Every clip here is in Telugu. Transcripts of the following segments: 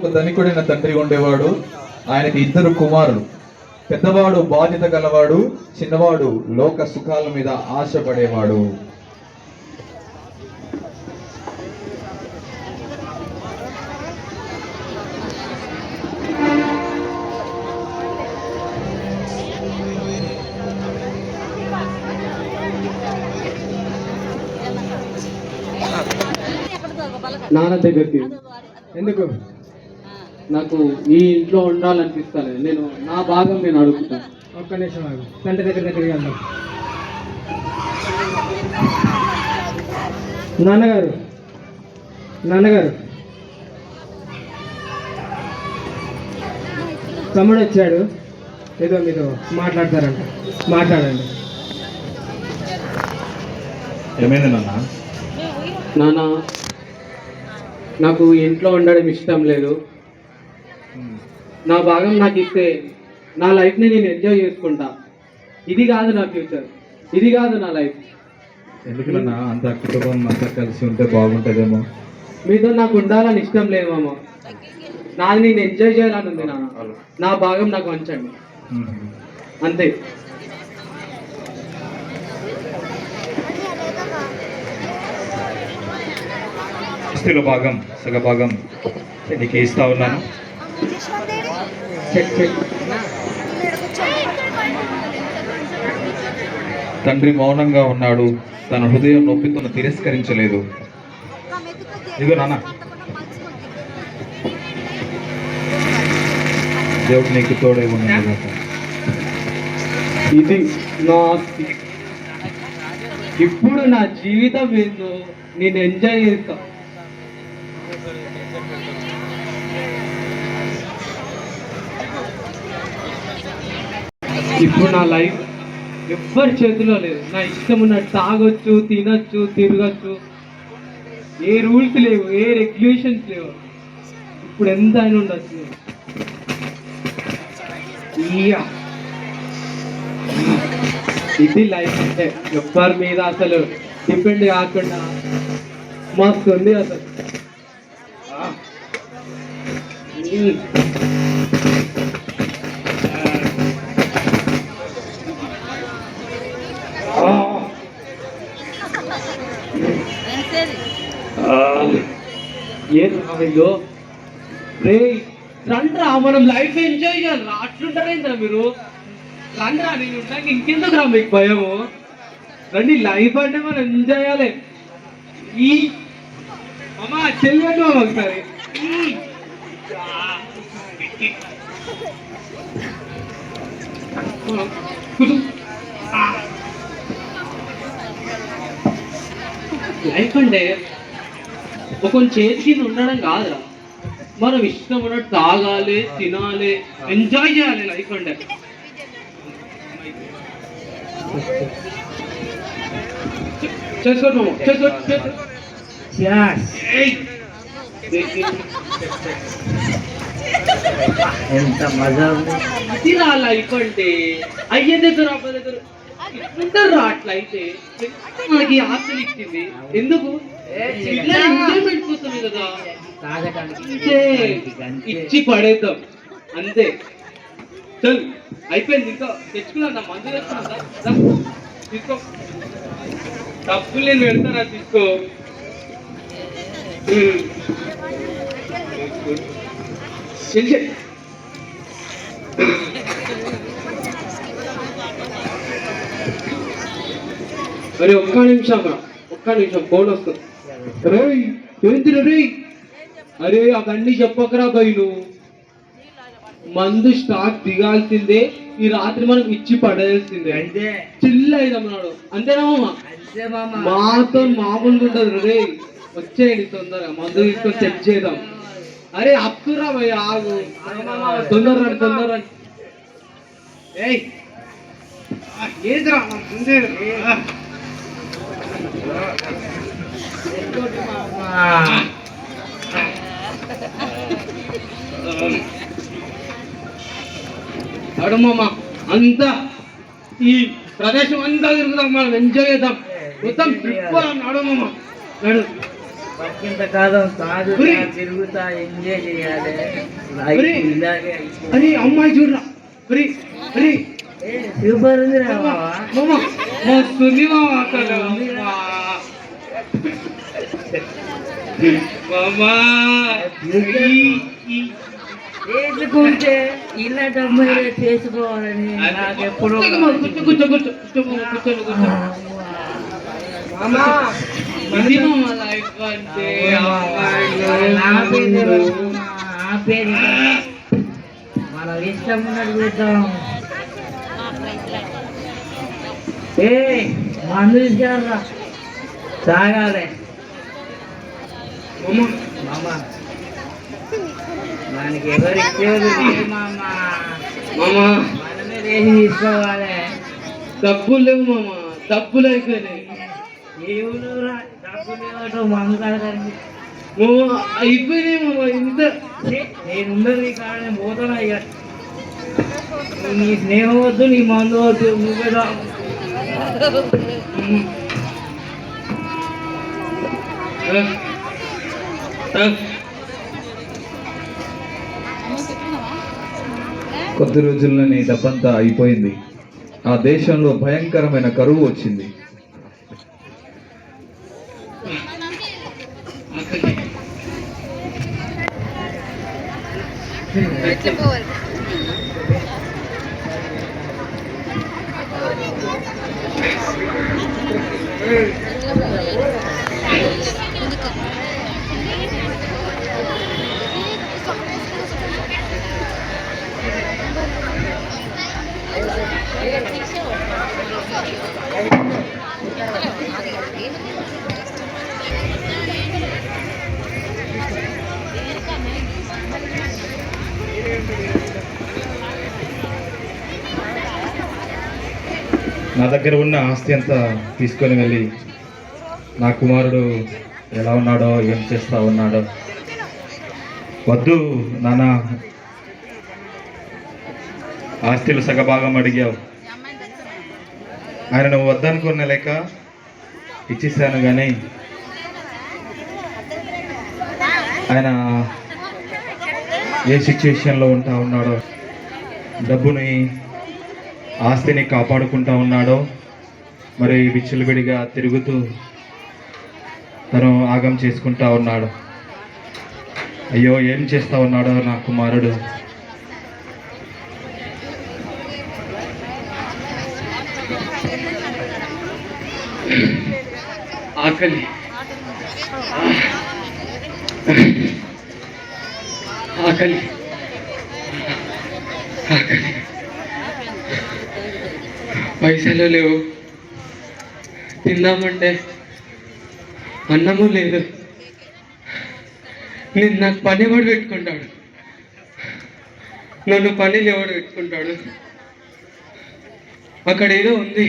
ఒక ధనికుడైన తండ్రి ఉండేవాడు. ఆయనకి ఇద్దరు కుమారులు. పెద్దవాడు బాధ్యత గలవాడు చిన్నవాడు లోక సుఖాల మీద ఆశపడేవాడు. నాన్న దగ్గరికి ఎందుకు? నాకు ఈ ఇంట్లో ఉండాలనిపిస్తాను నేను నా భాగం నేను అడుగుతాను. ఒక్క నిమిషం తండ్రి దగ్గర దగ్గరికి వెళ్దాం నాన్నగారు నాన్నగారు. తమ్ముడు వచ్చాడు. ఏదో మీతో మాట్లాడతారంట. మాట్లాడండి. ఏమైంది నాన్న? నాన్న నాకు ఇంట్లో ఉండడం ఇష్టం లేదు. నా భాగం నాకు ఇస్తే నా లైఫ్ని నేను ఎంజాయ్ చేసుకుంటా. ఇది కాదు నా ఫ్యూచర్. ఇది కాదు నా లైఫ్. ఎందుకు నాన్న? అంత కుటుంబం అంతా కలిసి ఉంటే బాగుంటుందేమో. మీతో నాకు ఉండాలని ఇష్టం లేదు మామ. నాది నేను ఎంజాయ్ చేయాలని ఉంది నాన్న. నా భాగం నాకు వంచండి. అంతే. ఆస్తిలో భాగం సగ భాగం నీకు ఇస్తా ఉన్నాను. తండ్రి మౌనంగా ఉన్నాడు. తన హృదయం నొప్పితో తిరస్కరించలేదు. ఇదిగో నాన్న. దేవుడు నీకు తోడే ఉన్నాడు. ఇది నా ఇప్పుడు నా జీవితం ఏందో నేను ఎంజాయ్ చేస్తాను ఇప్పుడు నా లైఫ్ ఎవ్వరి చేతిలో లేదు. నా ఇష్టం ఉన్నట్టు తాగొచ్చు తినొచ్చు తిరగచ్చు. ఏ రూల్స్ లేవు ఏ రెగ్యులేషన్స్ లేవు. ఇప్పుడు ఎంత అయినా ఉండొచ్చు. ఇది లైఫ్ అంటే ఎవ్వరి మీద అసలు డిపెండ్ కాకుండా మస్తు ఉంది అసలు. ఏం రావిందో రే రండ్రా మనం లైఫ్ ఎంజాయ్ చేయాలి రా. అట్లుంటారేంద్రా మీరు? రండ్రా నేను ఉంటాక ఇంకెందుకు రా మీకు భయము? రండి లైఫ్ అంటే మనం ఎంజాయ్ చేయాలి. ఈ అమ్మా చెల్లెండి మామ ఒకసారి. లైఫ్ అంటే ఒక చేతి కింద ఉండడం కాదురా. మనం ఇష్టం ఉన్నట్టు తాగాలి తినాలి ఎంజాయ్ చేయాలి లైఫ్ అంటే. చేసుకో. ఎంత మజా ఉంది. లైఫ్ అంటే. అయ్యే దగ్గర అబ్బ దగ్గర. ఇట్లుంటారు రా అట్లా అయితే మనకి ఆస్తులు ఇచ్చింది ఎందుకు ఎంజాయ్మెంట్ కోసమే కదా ఇచ్చి పడేద్దాం అంతే చల్ అయిపోయింది ఇంకా తెచ్చుకున్నా నా మందు తెచ్చుకున్నా. తీసుకో డబ్బులు నేను పెడతానా తీసుకో. చెల్లి అరే ఒక్క నిమిషం ఒక్క నిమిషం ఫోన్ వస్తుంది. రే ఏంటి రే అరే అవన్నీ చెప్పకరా భయ్ నువ్వు మందు స్టాక్ దిగాల్సిందే ఈ రాత్రి మనం ఇచ్చి పడేయాల్సిందే. అంతే. చిల్ అయిదమ్మన్నాడు అంతేనా మామ? మాతో మామూలుగా ఉండదు రే. వచ్చేయండి తొందరగా మందు తీసుకొని సెట్ చేద్దాం. అరే అప్పురా భయ్ ఆగు. తొందర రండి తొందర రండి. ఏయ్. ఏదిరా? ముందే అడమ్మమ్మ అంతా ఈ ప్రదేశం అంతా తిరుగుదాం మనం ఎంజాయ్ చేద్దాం. మొత్తం ట్రిప్ నడమమ్మ నడు. కాలం. తిరుగుతా ఎంజాయ్ చేయాలి. అరే అమ్మాయి చూడరా. అరే అరే సూపర్ ఉంది రా మామ. మామ మస్తుంది మామ అసలు అమ్మా. మామా ఈ- ఈ- చేసుకుంటే ఇలాంటి అమ్మాయిలే చేసుకోవాలని నాకు ఎప్పుడు. ఆపేది మనం ఇష్టం ఉన్నట్టు చూద్దాం. ఏ మందు తీసుకెళ్ళరా? మామ. మనకి ఎవరు ఇచ్చేది లేదు మామ. మామ. మనమే రేసి తీసుకోవాలి. డబ్బులు లేవు మామ. డబ్బులు అయిపోయినాయి. దేవుడు డబ్బులు ఇవ్వటం మందు కడగండి మామ అయిపోయినాయి మామ. ఇంత నేను ఉండదు నీ కాడ నేను పోతాను ఇక? నీ స్నేహం వద్దు నీ మందు వద్దు. నువ్వే. కొద్ది రోజుల్లోనే డబ్బంతా అయిపోయింది. ఆ దేశంలో భయంకరమైన కరువు వచ్చింది. నా దగ్గర ఉన్న ఆస్తి అంతా తీసుకొని వెళ్ళి నా కుమారుడు ఎలా ఉన్నాడో ఏం చేస్తా ఉన్నాడో. వద్దు నాన్న. ఆస్తిలో సగభాగం అడిగావు. ఆయన నువ్వు వద్దనుకున్న లెక్క ఇచ్చేసాను కానీ ఆయన ఏ సిచ్యువేషన్లో ఉంటా ఉన్నాడో డబ్బుని ఆస్తిని కాపాడుకుంటా ఉన్నాడో మరి విచ్చలవిడిగా తిరుగుతూ తను ఆగం చేసుకుంటా ఉన్నాడు. అయ్యో ఏం చేస్తా ఉన్నాడో నా కుమారుడు? ఆకలి ఆకలి ఆకలి పైసలు లేవు. తిందామంటే అన్నము లేదు. నేను నాకు పని ఎవడు పెట్టుకుంటాడు? నన్ను పని ఎవడు పెట్టుకుంటాడు? అక్కడ ఏదో ఉంది.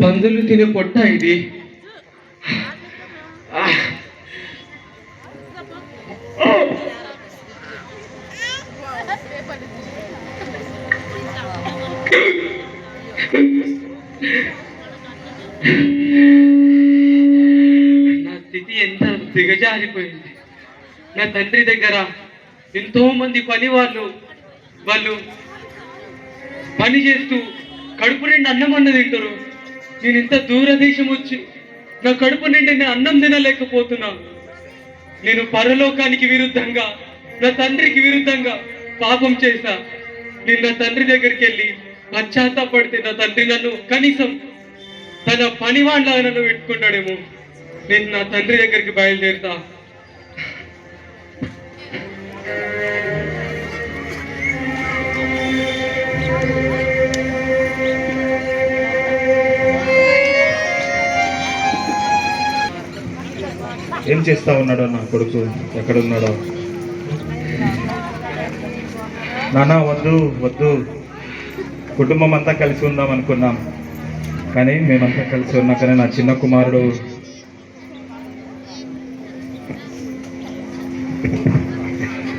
పందులు తినే పొట్ట ఇది. నా స్థితి ఎంత దిగజారిపోయింది. నా తండ్రి దగ్గర ఎంతో మంది పని వాళ్ళు వాళ్ళు పని చేస్తూ కడుపు నిండి అన్నం అన్న తింటారు నేను ఇంత దూరదేశం వచ్చి నా కడుపు నిండి నేను అన్నం తినలేకపోతున్నాను. నేను పరలోకానికి విరుద్ధంగా నా తండ్రికి విరుద్ధంగా పాపం చేశా. నేను నా తండ్రి దగ్గరికి వెళ్ళి పశ్చాత్తాపడితే నా తండ్రి నన్ను కనీసం తన పనివాళ్ళ నన్ను పెట్టుకుంటాడేమో నేను నా తండ్రి దగ్గరికి బయలుదేరుతా. ఏం చేస్తా ఉన్నాడో నా కొడుకు? ఎక్కడున్నాడో? నాన్న వద్దు వద్దు. కుటుంబం అంతా కలిసి ఉందాం అనుకున్నాం. కానీ మేమంతా కలిసి ఉన్నాకనే నా చిన్న కుమారుడు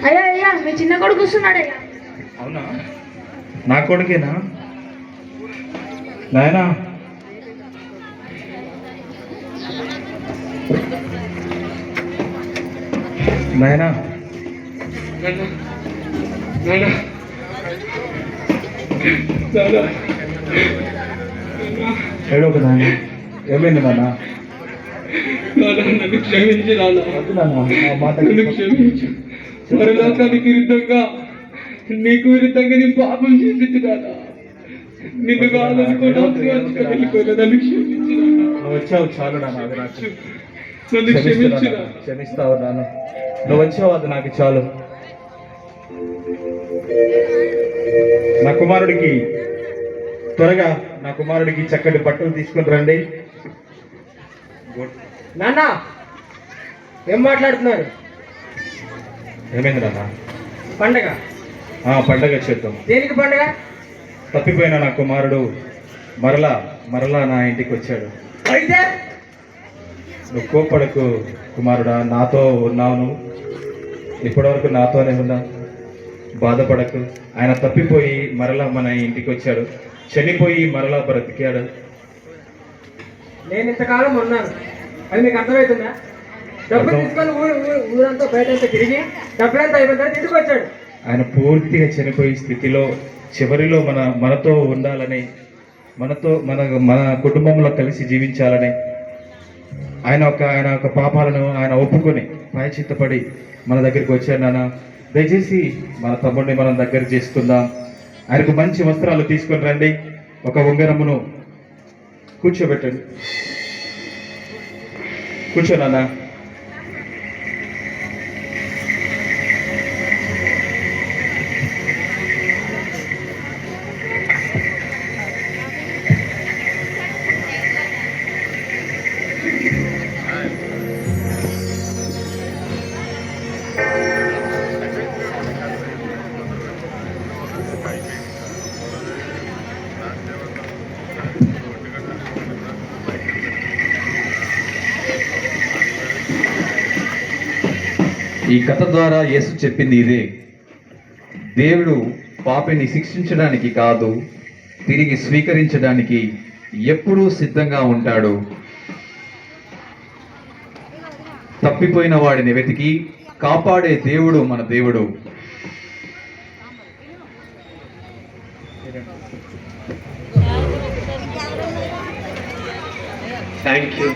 అయ్యా అయ్యా మీ చిన్న కొడుకు వస్తున్నాడయ్యా అవునా? నా కొడుకేనా? నాయనా? నాయనా. ఏడోక నాయన. ఏమైంది నాన్న క్షమించి క్షమించు. పరలోకానికి విరుద్ధంగా నీకు విరుద్ధంగా నీ పాపం చేసింది నాన్న. క్షమించు నువ్వు వచ్చావు చాలు నాన్న అది నాకు నన్ను క్షమించు క్షమిస్తున్నా నాన్న. నాన్న. క్షమిస్తావు నాన్న. నువ్వు వచ్చావు అది నాకు చాలు. నా కుమారుడికి త్వరగా నా కుమారుడికి చక్కటి బట్టలు తీసుకుని రండి. నాన్న ఏం మాట్లాడుతున్నారు? ఏమైంది నాన్న? పండగ. ఆ, పండగ చేద్దాం. దేనికి పండగ? తప్పిపోయిన నా కుమారుడు మరలా మరలా నా ఇంటికి వచ్చాడు. అయితే నువ్వు కోపడకు కుమారుడా నాతో ఉన్నావు ఇప్పటివరకు నాతోనే ఉన్నా. బాధపడకు. ఆయన తప్పిపోయి మరలా మన ఇంటికి వచ్చాడు చనిపోయి మరలా బ్రతికాడు. నేను ఇంతకాలం ఉన్నాను. అది మీకు అర్థమవుతుందా? అర్థం. తీసుకొని ఊరు ఊరు- ఊరంతా బయట తిరిగి డబ్బులంతా అయిపోయిన తర్వాత ఇంటికి వచ్చాడు ఆయన పూర్తిగా చనిపోయే స్థితిలో చివరిలో మన మనతో ఉండాలని మనతో మన మన కుటుంబంలో కలిసి జీవించాలని ఆయన ఒక ఆయన ఒక పాపాలను ఆయన ఒప్పుకొని ప్రాయచిత్తపడి మన దగ్గరికి వచ్చాడు నాన్న. దయచేసి మన తమ్ముడిని మనం దగ్గర చేసుకుందాం. ఆయనకు మంచి వస్త్రాలు తీసుకొని రండి. ఒక ఉంగరమును కూర్చోబెట్టండి. కూర్చో నాన్న. ఈ కథ ద్వారా యేసు చెప్పింది ఇదే. దేవుడు పాపిని శిక్షించడానికి కాదు తిరిగి స్వీకరించడానికి ఎప్పుడూ సిద్ధంగా ఉంటాడు. తప్పిపోయిన వాడిని వెతికి కాపాడే దేవుడు మన దేవుడు. Thank you